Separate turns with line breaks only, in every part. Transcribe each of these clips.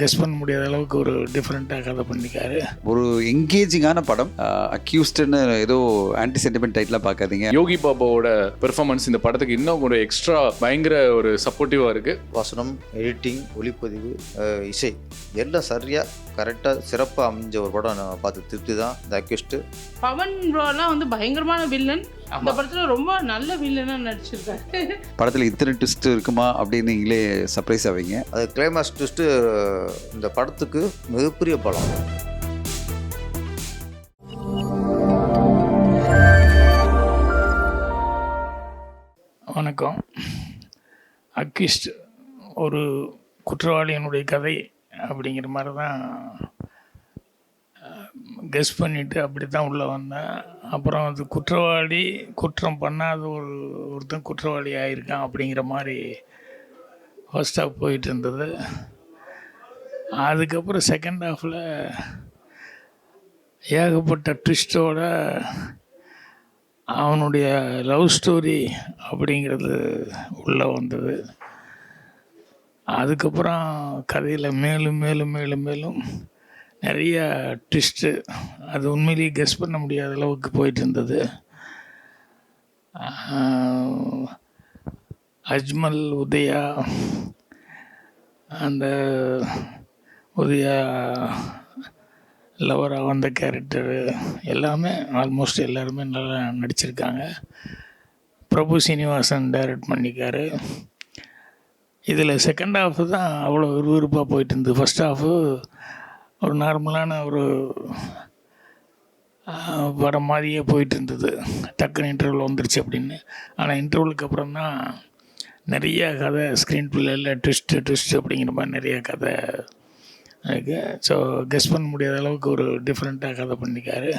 Guess பண்ண முடியாத அளவுக்கு ஒரு டிஃப்ரெண்ட்டாக கதை பண்ணிக்காரு.
ஒரு எங்கேஜிங்கான படம். அக்யூஸ்டுன்னு ஏதோ ஆன்டி சென்டிமெண்ட் டைட்டில் பார்க்காதீங்க.
யோகி பாபாவோட பெர்ஃபார்மன்ஸ் இந்த படத்துக்கு இன்னும் ஒரு எக்ஸ்ட்ரா பயங்கர ஒரு சப்போர்ட்டிவாக இருக்குது
வசனம் எடிட்டிங் ஒளிப்பதிவு இசை எல்லாம் சரியாக கரெக்டாக சிறப்பாக அமைஞ்ச ஒரு படம் நான் பார்த்து திருப்தி தான். இந்த அக்யூஸ்ட்டு
பவன் வந்து பயங்கரமான வில்லன் இந்த படத்துல ரொம்ப நல்ல வில்லனா நடிச்சிருக்காரு.
படத்தில் இத்தனை ட்விஸ்ட் இருக்குமா அப்படின்னு நீங்களே சர்ப்ரைஸ் ஆவீங்க.
அது கிளைமாக்ஸ் ட்விஸ்ட்டு இந்த படத்துக்கு மிகப்பெரிய பலம்.
வணக்கம். அக்யூஸ்ட் ஒரு குற்றவாளியினுடைய கதை அப்படிங்கிற மாதிரி தான் கெஸ் பண்ணிவிட்டு அப்படி தான் உள்ளே வந்தேன். அப்புறம் அது குற்றவாளி குற்றம் பண்ணாத ஒரு ஒருத்தன் குற்றவாளி ஆகியிருக்கான் அப்படிங்கிற மாதிரி ஃபர்ஸ்ட் ஹாஃப் போயிட்டு இருந்தது. அதுக்கப்புறம் செகண்ட் ஹாஃபில் ஏகப்பட்ட ட்விஸ்டோட அவனுடைய லவ் ஸ்டோரி அப்படிங்கிறது உள்ளே வந்தது. அதுக்கப்புறம் கதையில் மேலும் மேலும் மேலும் மேலும் நிறைய ட்விஸ்ட்டு அது உண்மையிலேயே கெஸ் பண்ண முடியாத அளவுக்கு போயிட்டு இருந்தது அஜ்மல் உதயா அந்த உதயா லவராக வந்த கேரக்டரு எல்லாமே ஆல்மோஸ்ட் எல்லாருமே நல்லா நடிச்சிருக்காங்க. பிரபு சீனிவாசன் டைரக்ட் பண்ணிக்காரு. இதில் செகண்ட் ஹாஃப் தான் அவ்வளோ விறுவிறுப்பாக போயிட்டு இருந்தது ஃபஸ்ட் ஹாஃபு ஒரு நார்மலான ஒரு வர படம் மாதிரியே போயிட்டு இருந்தது டக்குன்னு இன்டர்வல் வந்துருச்சு அப்படின்னு. ஆனால் இன்டர்வலுக்கு அப்புறம் தான் நிறைய கதை ஸ்க்ரீன் பிள்ளையில் ட்விஸ்ட்டு ட்விஸ்ட் அப்படிங்கிற மாதிரி நிறைய கதை இருக்குது ஸோ கெஸ் பண்ண முடியாத அளவுக்கு ஒரு டிஃப்ரெண்ட்டாக கதை பண்ணிக்காரு.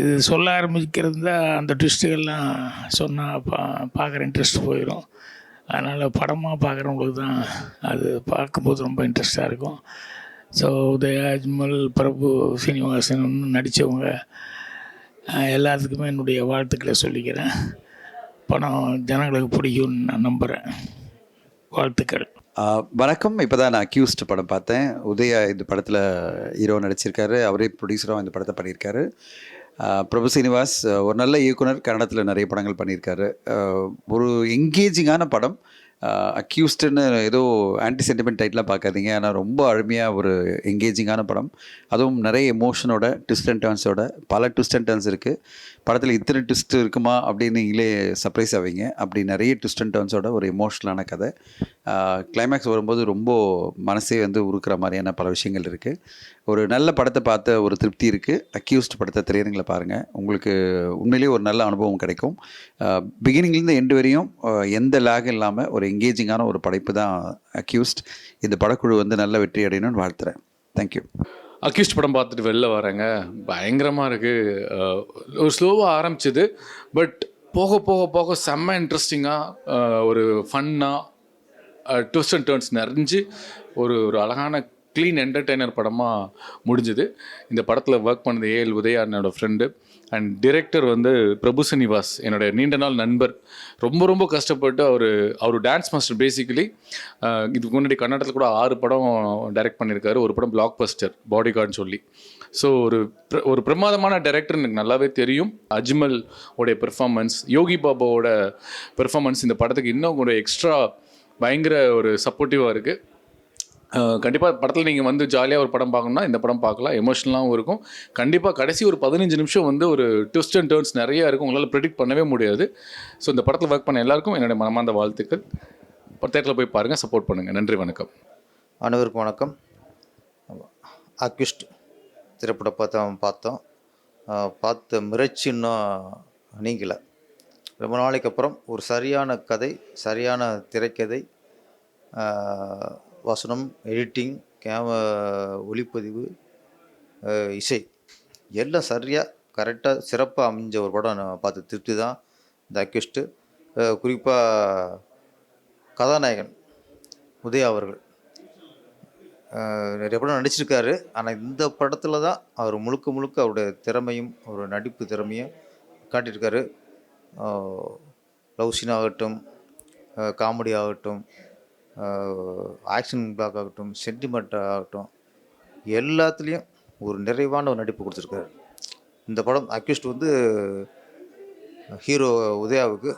இது சொல்ல ஆரம்பிக்கிறது தான் அந்த ட்விஸ்ட்டுகள்லாம் சொன்னால் பா பார்க்குற இன்ட்ரெஸ்ட் போயிடும் அதனால் படமாக பார்க்குறவங்களுக்கு தான் அது பார்க்கும்போது ரொம்ப இன்ட்ரெஸ்ட்டாக இருக்கும். ஸோ உதயாஜ்மல் பிரபு சீனிவாசன் நடித்தவங்க எல்லாத்துக்குமே என்னுடைய வாழ்த்துக்களை சொல்லிக்கிறேன். படம் ஜனங்களுக்கு பிடிக்கும்னு நான் நம்புகிறேன் வாழ்த்துக்கள்.
வணக்கம். இப்போ தான் நான் அக்யூஸ்ட் படம் பார்த்தேன். உதயா இந்த படத்தில் ஹீரோ நடிச்சிருக்காரு. அவரே ப்ரொடியூசராக இந்த படத்தை பண்ணியிருக்காரு. பிரபு சீனிவாஸ் ஒரு நல்ல இயக்குனர். கன்னடத்தில் நிறைய படங்கள் பண்ணியிருக்காரு. ஒரு எங்கேஜிங்கான படம். அக்யூஸ்டுன்னு ஏதோ ஆன்டி சென்டிமெண்ட் டைட்டில் பார்க்காதீங்க. ஆனால் ரொம்ப அருமையாக ஒரு எங்கேஜிங்கான படம். அதுவும் நிறைய எமோஷனோட ட்விஸ்ட் அண்ட் டர்ன்ஸோட பல ட்விஸ்ட் அண்ட் டர்ன்ஸ் இருக்குது படத்தில் இத்தனை ட்விஸ்ட் இருக்குமா அப்படின்னு நீங்களே சர்ப்ரைஸ் ஆவீங்க. அப்படி நிறைய ட்விஸ்ட் அண்ட் டர்ன்ஸோட ஒரு எமோஷ்னலான கதை. கிளைமேக்ஸ் வரும்போது ரொம்ப மனசே வந்து உருக்குற மாதிரியான பல விஷயங்கள் இருக்குது ஒரு நல்ல படத்தை பார்த்த ஒரு திருப்தி இருக்குது அக்யூஸ்ட் படத்தை திரையரங்கில் பாருங்கள் உங்களுக்கு உண்மையிலேயே ஒரு நல்ல அனுபவம் கிடைக்கும். பிகினிங்லேருந்து எண்டு வரையும் எந்த லேக் இல்லாமல் ஒரு எங்கேஜிங்கான ஒரு படைப்பு தான் அக்யூஸ்ட் இந்த படக்குழு வந்து நல்ல வெற்றி அடையணும்னு வாழ்த்துறேன். தேங்க்யூ
அக்யூஸ்ட் படம் பார்த்துட்டு வெளில வரேங்க. பயங்கரமாக இருக்குது ஒரு ஸ்லோவாக ஆரம்பிச்சது. பட் போக போக போக செம்ம இன்ட்ரெஸ்டிங்காக ஒரு ஃபன்னாக ட்விஸ்ட் அண்ட் டேர்ன்ஸ் நிறைஞ்சு ஒரு ஒரு அழகான க்ளீன் என்டர்டெய்னர் படமாக முடிஞ்சுது. இந்த படத்தில் ஒர்க் பண்ணது ஏஎல் உதயா என்னோடய ஃப்ரெண்டு அண்ட் டிரெக்டர் வந்து பிரபு சனிவாஸ் என்னுடைய நீண்ட நாள் நண்பர். ரொம்ப ரொம்ப கஷ்டப்பட்டு அவர் அவர் டான்ஸ் மாஸ்டர் பேசிக்கலி இதுக்கு முன்னாடி கன்னடத்தில் கூட ஆறு படம் டைரக்ட் பண்ணியிருக்காரு ஒரு படம் பிளாக் பஸ்டர் பாடி கார்டுன்னு சொல்லி. ஸோ ஒரு ஒரு பிரமாதமான டைரக்டர் எனக்கு நல்லாவே தெரியும். அஜ்மல் உடைய பெர்ஃபார்மன்ஸ் யோகி பாபாவோட பெர்ஃபார்மன்ஸ் இந்த படத்துக்கு இன்னும் ஒரு எக்ஸ்ட்ரா பயங்கர ஒரு சப்போர்ட்டிவாக இருக்குது கண்டிப்பாக படத்தில் நீங்கள் வந்து ஜாலியாக ஒரு படம் பார்க்கணும்னா இந்த படம் பார்க்கலாம். எமோஷனலாகவும் இருக்கும். கண்டிப்பாக கடைசி ஒரு பதினஞ்சு நிமிஷம் வந்து ஒரு ட்விஸ்ட் அண்ட் டேர்ன்ஸ் நிறையா இருக்கும். உங்களால் ப்ரிடிக்ட் பண்ணவே முடியாது. ஸோ இந்த படத்தில் ஒர்க் பண்ண எல்லாருக்கும் என்னுடைய மனமார்ந்த வாழ்த்துக்கள். தேட்டரில் போய் பாருங்கள் சப்போர்ட் பண்ணுங்கள் நன்றி வணக்கம்.
அனைவருக்கும் வணக்கம். அக்யூஸ்ட் திரைப்படம் பார்த்தோம். பார்த்தோம் பார்த்த மிரட்சி இன்னும் நீங்கலை. ரொம்ப நாளைக்கு அப்புறம் ஒரு சரியான கதை சரியான திரைக்கதை வசனம் எடிட்டிங் கேம ஒளிப்பதிவு இசை. எல்லாம் சரியாக கரெக்டாக சிறப்பாக அமைஞ்ச ஒரு படம் நான் பார்த்து திருப்தி தான். இந்த அக்யூஸ்ட்டு குறிப்பாக கதாநாயகன் உதயா அவர்கள். நிறைய படம் நடிச்சிருக்காரு. ஆனால் இந்த படத்தில் தான் அவர் முழுக்க முழுக்க அவருடைய திறமையும் அவர் நடிப்பு திறமையும் காட்டியிருக்காரு. லவ் சீன் ஆகட்டும் காமெடி ஆகட்டும் ஆக்ஷன் பிளாக் ஆகட்டும் சென்டிமெண்ட் ஆகட்டும் எல்லாத்துலேயும் ஒரு நிறைவான ஒரு நடிப்பு கொடுத்துருக்காரு. இந்த படம் அக்யூஸ்ட் வந்து ஹீரோ உதயாவுக்கு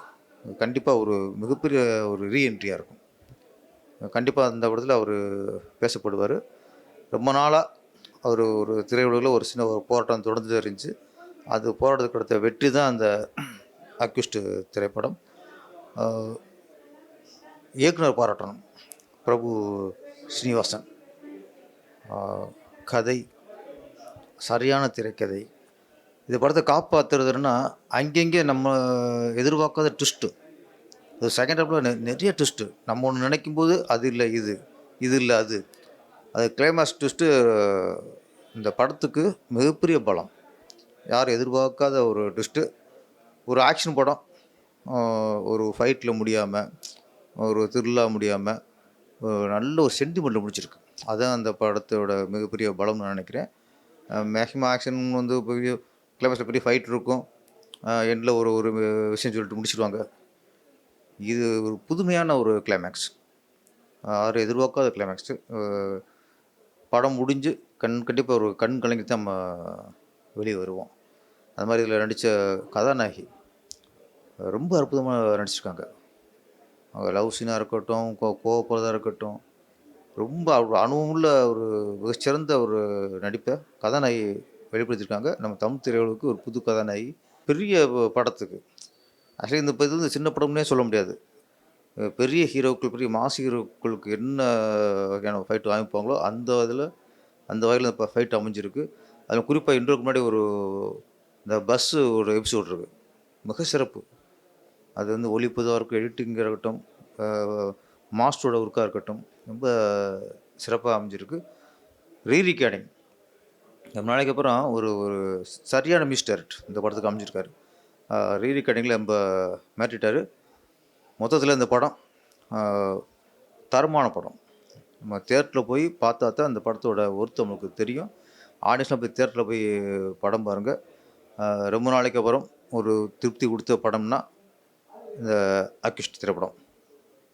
கண்டிப்பாக ஒரு மிகப்பெரிய ஒரு ரீஎன்ட்ரியாக இருக்கும். கண்டிப்பாக அந்த படத்தில் அவர் பேசப்படுவார். ரொம்ப நாளாக அவர் ஒரு திரையுலகில் ஒரு சின்ன ஒரு போராட்டம் தொடர்ந்து இருந்துச்சு. அது போராட்டத்துக்கு அடுத்த வெற்றி தான் அந்த அக்யூஸ்ட் திரைப்படம். இயக்குனர் பாராட்டணும். பிரபு ஸ்ரீனிவாசன். கதை சரியான திரைக்கதை. இந்த படத்தை காப்பாற்றுறதுன்னா அங்கங்கே நம்ம எதிர்பார்க்காத ட்விஸ்ட்டு அது செகண்ட் ஹாஃபில் நிறைய ட்விஸ்ட்டு நம்ம ஒன்று நினைக்கும் போது அது இல்லை இது இது இல்லை அது. அது கிளைமாக்ஸ் ட்விஸ்ட்டு இந்த படத்துக்கு மிகப்பெரிய பலம். யாரும் எதிர்பார்க்காத ஒரு ட்விஸ்ட்டு ஒரு ஆக்ஷன் படம் ஒரு ஃபைட்டில் முடியாமல் ஒரு திருவிழா முடியாமல் நல்ல ஒரு சென்டிமெண்ட்டில் முடிச்சிருக்கு. அதுதான் அந்த படத்தோட மிகப்பெரிய பலம்னு நான் நினைக்கிறேன். மேக்ஸிமம் ஆக்ஷன் வந்து பெரிய கிளைமேக்ஸில் பெரிய ஃபைட் இருக்கும். எண்டில் ஒரு ஒரு விஷயம் சொல்லிட்டு முடிச்சிடுவாங்க இது ஒரு புதுமையான ஒரு கிளைமேக்ஸ் யாரும் எதிர்பார்க்காத கிளைமேக்ஸு படம் முடிஞ்சு கண் கண்டிப்பாக ஒரு கண் கலங்கி தான் நம்ம வெளியே வருவோம். அது மாதிரி இதில் நடித்த கதாநாயகி ரொம்ப அற்புதமாக நடிச்சிருக்காங்க. லவ் சீனாக இருக்கட்டும் கோ கோவப்படுறதா இருக்கட்டும் ரொம்ப ஒரு அனுபவமுள்ள ஒரு மிகச்சிறந்த ஒரு நடிப்பை கதாநாயகி வெளிப்படுத்தியிருக்காங்க. நம்ம தமிழ் திரையுலகுக்கு ஒரு புது கதாநாயகி. பெரிய படத்துக்கு. ஆக்சுவலி இந்த இது இந்த சின்ன படம்னே சொல்ல முடியாது. பெரிய ஹீரோக்கள் பெரிய மாஸ் ஹீரோக்களுக்கு என்ன வகையான ஃபைட் வாங்கிப்பாங்களோ அந்த இதில் அந்த வகையில் இப்போ ஃபைட் அமைஞ்சிருக்கு. அதில் குறிப்பாக இன்றைக்கு முன்னாடி ஒரு இந்த பஸ்ஸு ஒரு எபிசோட் இருக்குது மிக சிறப்பு அது வந்து ஒழிப்பதாக இருக்கும் எடிட்டிங்காக இருக்கட்டும் மாஸ்டரோட ஒர்க்காக இருக்கட்டும் ரொம்ப சிறப்பாக அமைஞ்சிருக்கு. ரீ ரெக்கார்டிங் ரொம்ப நாளைக்கு அப்புறம் ஒரு ஒரு சரியான மிஸ் டேரக்ட் இந்த படத்துக்கு அமைஞ்சிருக்காரு. ரீ ரெக்கார்டிங்கில் ரொம்ப மாட்டிட்டார் மொத்தத்தில் இந்த படம் தரமான படம். நம்ம தேட்டரில் போய் பார்த்தா தான் அந்த படத்தோட ஒர்த்து நம்மளுக்கு தெரியும். ஆடியன்ஸில் போய் தேட்டரில் போய் படம் பாருங்கள் ரொம்ப நாளைக்கு அப்புறம் ஒரு திருப்தி கொடுத்த படம்னா இந்த அக்கிஷ்ட் திரைப்படம்.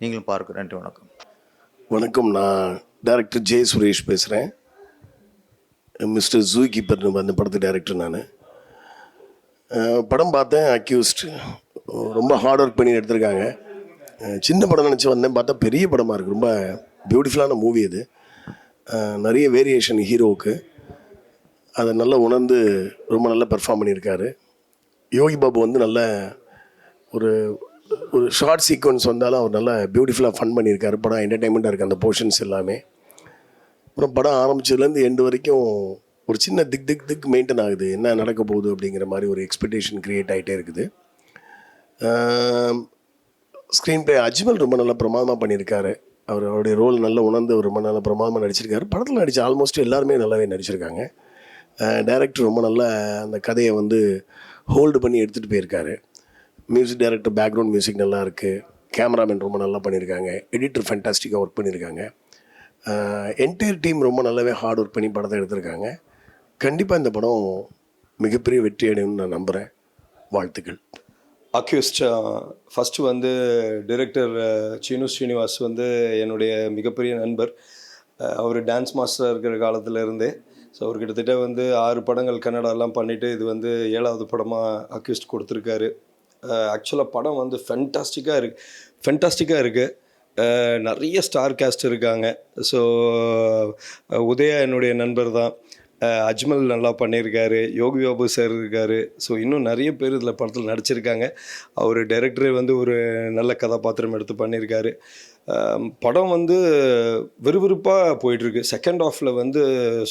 நீங்களும் பார்க்க நன்றி வணக்கம்.
வணக்கம். நான் டைரக்டர் ஜெய சுரேஷ் பேசுகிறேன் மிஸ்டர் ஜூ கீப்பர் அந்த படத்து டைரக்டர் நான். படம் பார்த்தேன் அக்யூஸ்ட் ரொம்ப ஹார்ட் ஒர்க் பண்ணி எடுத்திருக்காங்க. சின்ன படம் நினச்சி வந்தேன். பார்த்தா பெரிய படமாக இருக்குது ரொம்ப பியூட்டிஃபுல்லான மூவி அது. நிறைய வேரியேஷன் ஹீரோவுக்கு அதை நல்லா உணர்ந்து ரொம்ப நல்லா பெர்ஃபார்ம் பண்ணியிருக்காரு. யோகி பாபு வந்து நல்ல ஒரு ஒரு ஷார்ட் சீக்வன்ஸ் வந்தாலும் அவர் நல்லா பியூட்டிஃபுல்லாக ஃபன் பண்ணியிருக்காரு. படம் என்டர்டைன்மெண்ட்டாக இருக்குது அந்த போர்ஷன்ஸ் எல்லாமே. அப்புறம் படம் ஆரம்பிச்சதுலேருந்து எண்டு வரைக்கும் ஒரு சின்ன திக் திக் திக் மெயின்டைன் ஆகுது. என்ன நடக்க போகுது அப்படிங்கிற மாதிரி ஒரு எக்ஸ்பெக்டேஷன் க்ரியேட் ஆகிட்டே இருக்குது. ஸ்க்ரீன் ப்ளே அஜ்மல் ரொம்ப நல்லா பிரமாதமாக பண்ணியிருக்காரு. அவர் அவருடைய ரோல் நல்லா உணர்ந்து ரொம்ப நல்லா பிரமாதமாக நடிச்சிருக்காரு. படத்தில் நடித்த ஆல்மோஸ்ட் எல்லாருமே நல்லாவே நடிச்சிருக்காங்க. டேரக்டர் ரொம்ப நல்லா அந்த கதையை வந்து ஹோல்டு பண்ணி எடுத்துகிட்டு போயிருக்காரு. மியூசிக் டைரக்டர் பேக்ரவுண்ட் மியூசிக் நல்லா இருக்குது கேமராமேன் ரொம்ப நல்லா பண்ணியிருக்காங்க எடிட்டர் ஃபேண்டாஸ்டிக்காக ஒர்க் பண்ணியிருக்காங்க என்டையர் டீம் ரொம்ப நல்லாவே ஹார்ட் ஒர்க் பண்ணி படத்தை எடுத்திருக்காங்க. கண்டிப்பாக இந்த படம் மிகப்பெரிய வெற்றி அடையும்னு நான் நம்புகிறேன் வாழ்த்துக்கள்.
அக்யூஸ்ட் ஃபஸ்ட்டு வந்து டிரெக்டர் சீனு ஸ்ரீனிவாஸ் வந்து என்னுடைய மிகப்பெரிய நண்பர். அவர் டான்ஸ் மாஸ்டராக இருக்கிற காலத்தில் இருந்தே. ஸோ அவர் கிட்டத்தட்ட வந்து ஆறு படங்கள் கன்னடாலாம் பண்ணிவிட்டு இது வந்து ஏழாவது படமாக அக்யூஸ்ட் கொடுத்துருக்காரு. ஆக்சுவலாக படம் வந்து ஃபென்டாஸ்டிக்காக இருக்கு. ஃபென்டாஸ்டிக்காக இருக்குது நிறைய ஸ்டார் கேஸ்ட் இருக்காங்க. ஸோ உதயா என்னுடைய நண்பர் தான். அஜ்மல் நல்லா பண்ணியிருக்காரு யோகி பாபு சார் இருக்கார். ஸோ இன்னும் நிறைய பேர் இதில் படத்தில் நடிச்சிருக்காங்க. அவர் டைரக்டரே வந்து ஒரு நல்ல கதாபாத்திரம் எடுத்து பண்ணியிருக்காரு படம் வந்து விறுவிறுப்பாக போயிட்டுருக்கு செகண்ட் ஆஃபில் வந்து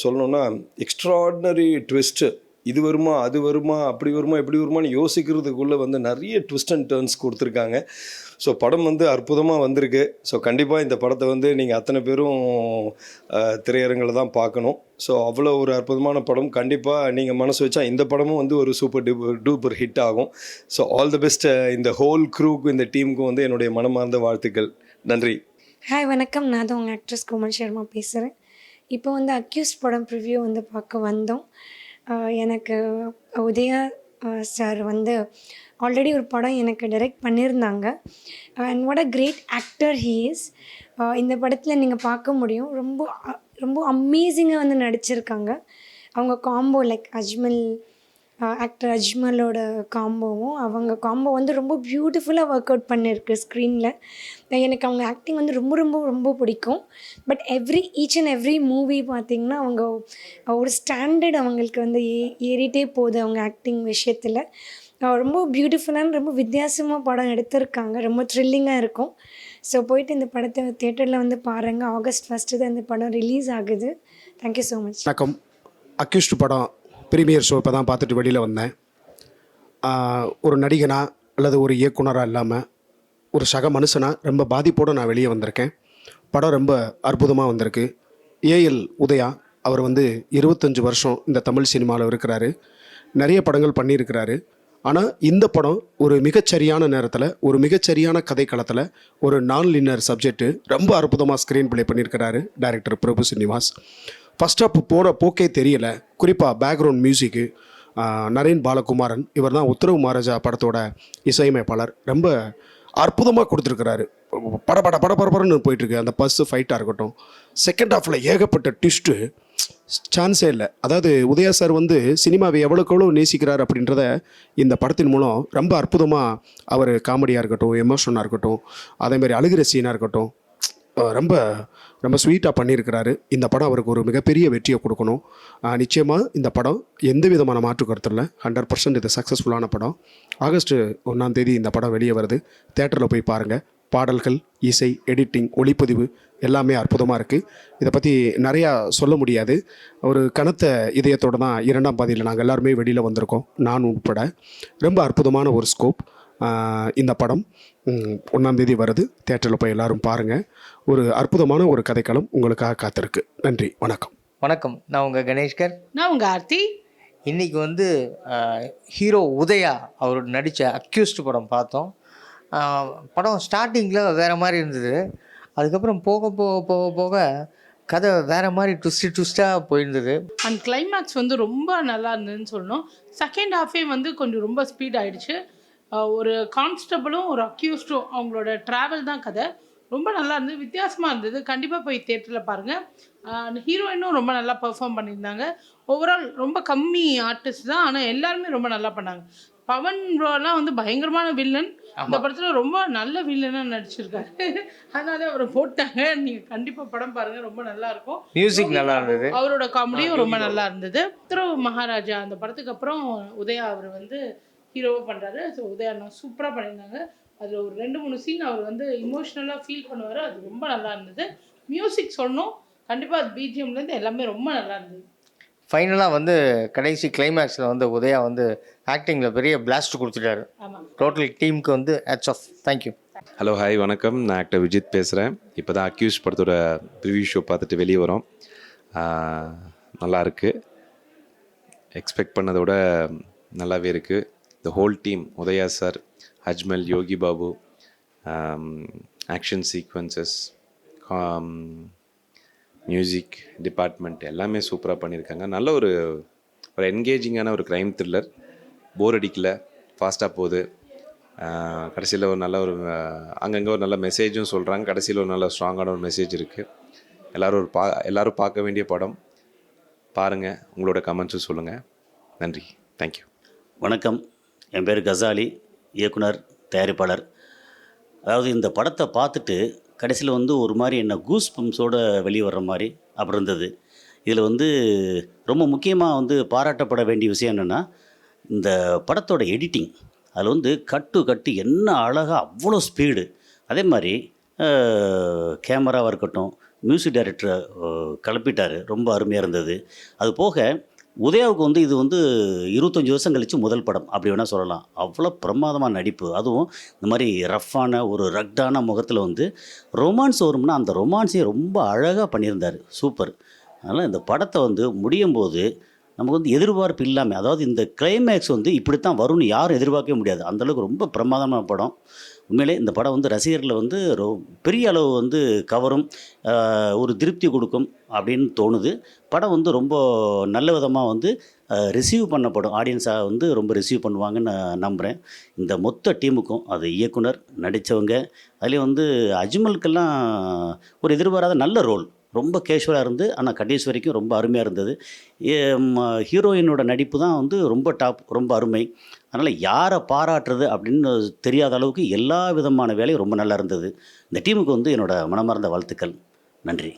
சொல்லணுன்னா எக்ஸ்ட்ராடினரி ட்விஸ்ட்டு இது வருமா அது வருமா அப்படி வருமா எப்படி வருமான்னு யோசிக்கிறதுக்குள்ளே வந்து நிறைய ட்விஸ்ட் அண்ட் டேர்ன்ஸ் கொடுத்துருக்காங்க. ஸோ படம் வந்து அற்புதமாக வந்திருக்கு. ஸோ கண்டிப்பாக இந்த படத்தை வந்து நீங்கள் அத்தனை பேரும் திரையரங்கில் தான் பார்க்கணும். ஸோ அவ்வளோ ஒரு அற்புதமான படம். கண்டிப்பாக நீங்கள் மனசு வச்சா இந்த படமும் வந்து ஒரு சூப்பர் டூப்பர் டூப்பர் ஹிட் ஆகும். ஸோ ஆல் தி பெஸ்ட் இந்த ஹோல் க்ரூக்கு இந்த டீமுக்கும் வந்து என்னுடைய மனமார்ந்த வாழ்த்துக்கள். நன்றி.
ஹாய் வணக்கம். நான் தான் உங்கள் ஆக்ட்ரஸ் கோமல் சர்மா பேசுகிறேன் இப்போ வந்து அக்யூஸ்ட் படம் ப்ரிவ்யூ வந்து பார்க்க வந்தோம். எனக்கு உதயா சார் வந்து ஆல்ரெடி ஒரு படம் எனக்கு டைரெக்ட் பண்ணியிருந்தாங்க and what a great actor he is இந்த படத்தில் நீங்கள் பார்க்க முடியும். ரொம்ப ரொம்ப அமேசிங்காக வந்து நடிச்சிருக்காங்க. அவங்க காம்போ லைக் அஜ்மல் ஆக்டர் அஜ்மலோட காம்போவும். அவங்க காம்போ வந்து ரொம்ப பியூட்டிஃபுல்லாக ஒர்க் அவுட் பண்ணியிருக்கு ஸ்க்ரீனில் எனக்கு அவங்க ஆக்டிங் வந்து ரொம்ப ரொம்ப ரொம்ப பிடிக்கும். But every each and every movie பார்த்திங்கன்னா அவங்க ஒரு ஸ்டாண்டர்ட் அவங்களுக்கு வந்து ஏ ஏறிட்டே போகுது அவங்க ஆக்டிங் விஷயத்தில். ரொம்ப பியூட்டிஃபுல்லான ரொம்ப வித்தியாசமாக படம் எடுத்திருக்காங்க. ரொம்ப த்ரில்லிங்காக இருக்கும். ஸோ போயிட்டு இந்த படத்தை தேட்டரில் வந்து பாருங்கள் ஆகஸ்ட் ஃபஸ்ட்டு தான் இந்த படம் ரிலீஸ் ஆகுது. தேங்க்யூ ஸோ மச்
வணக்கம். அக்யூஸ்ட் படம் ப்ரீமியர் ஷோ இப்போ தான் பார்த்துட்டு வெளியில் வந்தேன். ஒரு நடிகனா அல்லது ஒரு இயக்குனராக இல்லாமல் ஒரு சக மனுஷனா ரொம்ப பாதிப்போடு நான் வெளியே வந்திருக்கேன். படம் ரொம்ப அற்புதமாக வந்திருக்கு. ஏஎல் உதயா அவர் வந்து இருபத்தஞ்சி வருஷம் இந்த தமிழ் சினிமாவில் இருக்கிறாரு. நிறைய படங்கள் பண்ணியிருக்கிறாரு. ஆனால் இந்த படம் ஒரு மிகச்சரியான நேரத்தில் ஒரு மிகச்சரியான கதைக்களத்தில் ஒரு நான் லின்னர் சப்ஜெக்ட்டு ரொம்ப அற்புதமாக ஸ்க்ரீன் ப்ளே பண்ணியிருக்கிறாரு director Prabhu Srinivas first up போகிற போக்கே தெரியலை. குறிப்பாக பேக்ரவுண்ட் மியூசிக்கு நரேன் பாலகுமாரன் இவர் தான் உத்தரவு மகாராஜா படத்தோட இசையமைப்பாளர். ரொம்ப அற்புதமாக கொடுத்துருக்கிறாரு. பட பட பட பரபரன்னு போயிட்டுருக்கு அந்த பஸ்ஸு ஃபைட்டாக இருக்கட்டும். செகண்ட் ஹாஃபில் ஏகப்பட்ட ட்விஸ்ட்டு சான்ஸே இல்லை. அதாவது உதயா சார் வந்து சினிமாவை எவ்வளோக்கு எவ்வளோ நேசிக்கிறார் அப்படின்றத இந்த படத்தின் மூலம் ரொம்ப அற்புதமாக அவர் காமெடியாக இருக்கட்டும் எமோஷனாக இருக்கட்டும் அதேமாதிரி அழுகிற சீனாக இருக்கட்டும் ரொம்ப ரொம்ப ஸ்வீட்டாக பண்ணியிருக்கிறாரு. இந்த படம் அவருக்கு ஒரு மிகப்பெரிய வெற்றியை கொடுக்கணும். நிச்சயமாக இந்த படம் எந்த விதமான மாற்று கருத்து இல்லை. ஹண்ட்ரட் பர்சன்ட் இது சக்ஸஸ்ஃபுல்லான படம். ஆகஸ்ட் ஒன்றாம் தேதி இந்த படம் வெளியே வருது. தேட்டரில் போய் பாருங்கள் பாடல்கள் இசை எடிட்டிங் ஒளிப்பதிவு எல்லாமே அற்புதமாக இருக்குது இதை பற்றி நிறையா சொல்ல முடியாது. ஒரு கனத்த இதயத்தோடு தான் இரண்டாம் பாதியில் நாங்கள் எல்லாருமே வெளியில் வந்திருக்கோம். நான் உட்பட. ரொம்ப அற்புதமான ஒரு ஸ்கோப் இந்த படம் ஒன்றாந்தேதி வருது. தேட்டரில் போய் எல்லாரும் பாருங்கள் ஒரு அற்புதமான ஒரு கதைக்களம் உங்களுக்காக காத்திருக்கு. நன்றி வணக்கம்.
வணக்கம். நான் உங்கள் கணேஷ்கர்.
நான் உங்கள் ஆர்த்தி.
இன்றைக்கி வந்து ஹீரோ உதயா அவர் நடித்த அக்யூஸ்ட் படம் பார்த்தோம். படம் ஸ்டார்டிங்கில் வேறு மாதிரி இருந்தது. அதுக்கப்புறம் போக போக போக போக கதை வேறு மாதிரி ட்விஸ்ட்டு ட்விஸ்ட்டாக போயிருந்தது.
அண்ட் கிளைமேக்ஸ் வந்து ரொம்ப நல்லா இருந்ததுன்னு சொல்லணும். செகண்ட் ஹாஃபே வந்து கொஞ்சம் ரொம்ப ஸ்பீட் ஆயிடுச்சு. அஹ் ஒரு கான்ஸ்டபிளும் ஒரு அக்யூஸ்டும் அவங்களோட ட்ராவல் தான் கதை. ரொம்ப நல்லா இருந்தது வித்தியாசமாக இருந்தது. கண்டிப்பாக போய் தேட்டரில் பாருங்கள் ஹீரோயினும் ரொம்ப நல்லா பெர்ஃபார்ம் பண்ணியிருந்தாங்க. ஓவரால் ரொம்ப கம்மி ஆர்டிஸ்ட் தான். ஆனால் எல்லாருமே ரொம்ப நல்லா பண்ணாங்க. பவன் ப்ரோலாம் வந்து பயங்கரமான வில்லன் இந்த படத்தில் ரொம்ப நல்ல வில்லனாக நடிச்சிருக்காரு. அதனால அவரை போட்டாங்க. நீங்கள் கண்டிப்பாக படம் பாருங்கள் ரொம்ப நல்லா இருக்கும்.
மியூசிக் நல்லா இருந்தது.
அவரோட காமெடியும் ரொம்ப நல்லா இருந்தது. உத்தரவு மகாராஜா. அந்த படத்துக்கு அப்புறம் உதயா அவர் வந்து ஹீரோவாக பண்ணுறாரு ஸோ உதயா நான் சூப்பராக பண்ணியிருந்தாங்க. அதில் ஒரு ரெண்டு மூணு சீன் அவர் வந்து இமோஷ்னலாக ஃபீல் பண்ணுவார். அது ரொம்ப நல்லா இருந்தது. மியூசிக் சொன்னோம் கண்டிப்பாக அது பிஜிஎம்லேருந்து எல்லாமே ரொம்ப நல்லா இருந்தது.
ஃபைனலாக வந்து கடைசி கிளைமேக்ஸில் வந்து உதயா வந்து ஆக்டிங்கில் பெரிய பிளாஸ்ட் கொடுத்துட்டாரு. டோட்டல் டீமுக்கு வந்து hats off thank you
hello hi வணக்கம். நான் ஆக்டர் விஜித் பேசுகிறேன் இப்போ தான் அக்யூஸ் படத்தோட ரிவ்யூ ஷோ பார்த்துட்டு வெளியே வரோம். நல்லா இருக்கு. எக்ஸ்பெக்ட் பண்ணதோட நல்லாவே இருக்குது the whole team Udhaya sir Ajmal Yogi Babu action sequences music department எல்லாமே சூப்பராக பண்ணியிருக்காங்க. நல்ல ஒரு ஒரு என்கேஜிங்கான ஒரு க்ரைம் த்ரில்லர் போர் அடிக்கல ஃபாஸ்ட்டாக போகுது. கடைசியில் ஒரு நல்ல ஒரு அங்கங்கே ஒரு நல்ல மெசேஜும் சொல்கிறாங்க கடைசியில் ஒரு நல்ல ஸ்ட்ராங்கான ஒரு மெசேஜ் இருக்குது எல்லோரும் ஒரு பா எல்லோரும் பார்க்க வேண்டிய படம். பாருங்கள் உங்களோட கமெண்ட்ஸும் சொல்லுங்கள் நன்றி. தேங்க்யூ
வணக்கம். என் பேர் கசாலி இயக்குனர் தயாரிப்பாளர். அதாவது இந்த படத்தை பார்த்துட்டு கடைசியில் வந்து ஒரு மாதிரி என்ன கூஸ் பம்ஸோட வெளியே வர்ற மாதிரி அப்படி இருந்தது. இதில் வந்து ரொம்ப முக்கியமாக வந்து பாராட்டப்பட வேண்டிய விஷயம் என்னென்னா இந்த படத்தோட எடிட்டிங் அதில் வந்து கட்டு கட்டு என்ன அழகாக அவ்வளோ ஸ்பீடு அதே மாதிரி கேமராவாக இருக்கட்டும் மியூசிக் டைரக்டரை கிளப்பிட்டார். ரொம்ப அருமையாக இருந்தது. அது போக உதயாவுக்கு வந்து இது வந்து இருபத்தஞ்சி வருஷம் கழித்து முதல் படம் அப்படி வேணால் சொல்லலாம். அவ்வளோ பிரமாதமான நடிப்பு. அதுவும் இந்த மாதிரி ரஃப்பான ஒரு ரக்டான முகத்தில் வந்து ரொமான்ஸ் வரும்னா அந்த ரொமான்ஸையும் ரொம்ப அழகாக பண்ணியிருந்தார். சூப்பர். அதனால் இந்த படத்தை வந்து முடியும் போது நமக்கு வந்து எதிர்பார்ப்பு இல்லாமல் அதாவது இந்த கிளைமேக்ஸ் வந்து இப்படித்தான் வரும்னு யாரும் எதிர்பார்க்கவே முடியாது. அந்தளவுக்கு ரொம்ப பிரமாதமான படம். உண்மையிலே இந்த படம் வந்து ரசிகர்களை வந்து ரொ பெரிய அளவு வந்து கவரும் ஒரு திருப்தி கொடுக்கும் அப்படின்னு தோணுது. படம் வந்து ரொம்ப நல்ல விதமாக வந்து ரிசீவ் பண்ணப்படும் ஆடியன்ஸாக வந்து ரொம்ப ரிசீவ் பண்ணுவாங்கன்னு நான் நம்புகிறேன் இந்த மொத்த டீமுக்கும் அது இயக்குனர் நடித்தவங்க அதுலேயும் வந்து அஜ்மலுக்கெல்லாம் ஒரு எதிர்பாராத நல்ல ரோல் ரொம்ப கேஷுவலாக இருந்து ஆனால் கடைசி வரைக்கும் ரொம்ப அருமையாக இருந்தது. ஹீரோயினோட நடிப்பு தான் வந்து ரொம்ப டாப் ரொம்ப அருமை. அதனால் யாரை பாராட்டுறது அப்படின்னு தெரியாத அளவுக்கு எல்லா விதமான வேலையும் ரொம்ப நல்லா இருந்தது. இந்த டீமுக்கு வந்து என்னோடய மனமார்ந்த வாழ்த்துக்கள். நன்றி.